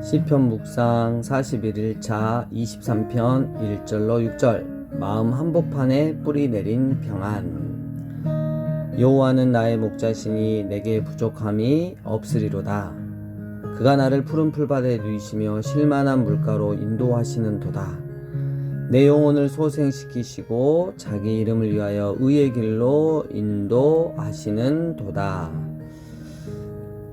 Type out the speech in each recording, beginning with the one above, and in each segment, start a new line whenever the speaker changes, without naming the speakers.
시편 묵상 41일차 23편 1절로 6절. 마음 한복판에 뿌리 내린 평안. 여호와는 나의 목자시니 내게 부족함이 없으리로다. 그가 나를 푸른 풀밭에 누이시며 실만한 물가로 인도하시는도다. 내 영혼을 소생시키시고 자기 이름을 위하여 의의 길로 인도하시는 도다.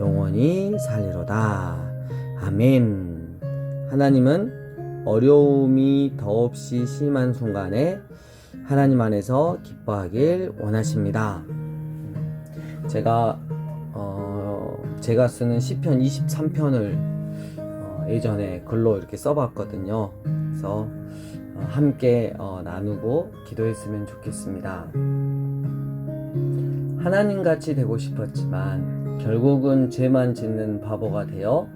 영원히 살리로다. 아멘. 하나님은 어려움이 더없이 심한 순간에 하나님 안에서 기뻐하길 원하십니다. 제가 어, 제가 쓰는 시편 23편을 어, 예전에 글로 이렇게 써봤거든요. 그래서 어, 함께 어, 나누고 기도했으면 좋겠습니다. 하나님 같이 되고 싶었지만 결국은 죄만 짓는 바보가 되어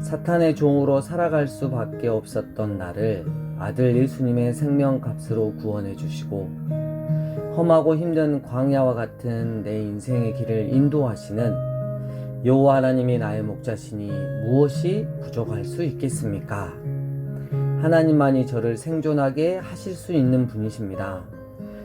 사탄의 종으로 살아갈 수밖에 없었던 나를 아들 예수님의 생명값으로 구원해 주시고 험하고 힘든 광야와 같은 내 인생의 길을 인도하시는 여호와 하나님이 나의 목자시니 무엇이 부족할 수 있겠습니까? 하나님만이 저를 생존하게 하실 수 있는 분이십니다.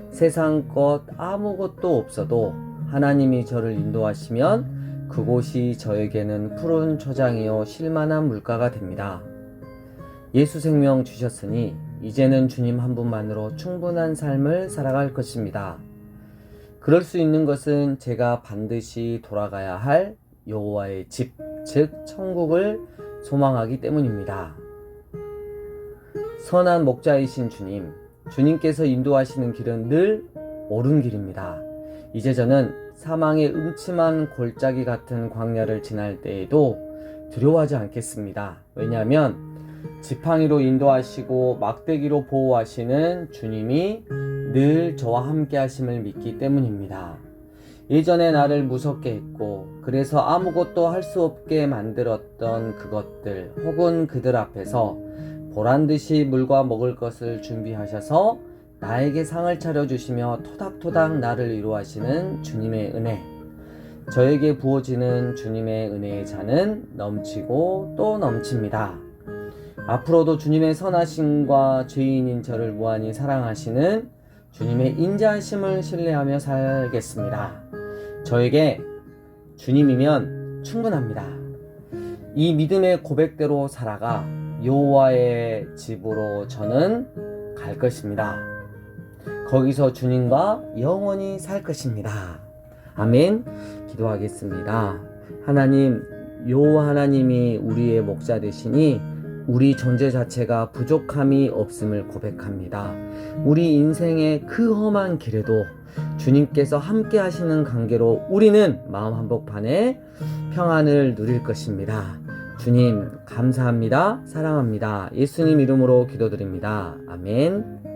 세상 것 아무것도 없어도 하나님이 저를 인도하시면 그곳이 저에게는 푸른 초장이요 실만한 물가가 됩니다. 예수 생명 주셨으니 이제는 주님 한 분만으로 충분한 삶을 살아갈 것입니다. 그럴 수 있는 것은 제가 반드시 돌아가야 할 여호와의 집, 즉 천국을 소망하기 때문입니다. 선한 목자이신 주님, 주님께서 인도하시는 길은 늘 옳은 길입니다. 이제 저는 사망의 음침한 골짜기 같은 광야를 지날 때에도 두려워하지 않겠습니다. 왜냐하면 지팡이로 인도하시고 막대기로 보호하시는 주님이 늘 저와 함께 하심을 믿기 때문입니다. 예전에 나를 무섭게 했고, 그래서 아무것도 할 수 없게 만들었던 그것들, 혹은 그들 앞에서 보란 듯이 물과 먹을 것을 준비하셔서 나에게 상을 차려주시며 토닥토닥 나를 위로하시는 주님의 은혜. 저에게 부어지는 주님의 은혜의 잔은 넘치고 또 넘칩니다. 앞으로도 주님의 선하심과 죄인인 저를 무한히 사랑하시는 주님의 인자하심을 신뢰하며 살겠습니다. 저에게 주님이면 충분합니다. 이 믿음의 고백대로 살아가 여호와의 집으로 저는 갈 것입니다. 거기서 주님과 영원히 살 것입니다. 아멘. 기도하겠습니다. 하나님, 여호와 하나님이 우리의 목자 되시니 우리 존재 자체가 부족함이 없음을 고백합니다. 우리 인생의 그 험한 길에도 주님께서 함께 하시는 관계로 우리는 마음 한복판에 평안을 누릴 것입니다. 주님, 감사합니다. 사랑합니다. 예수님 이름으로 기도드립니다. 아멘.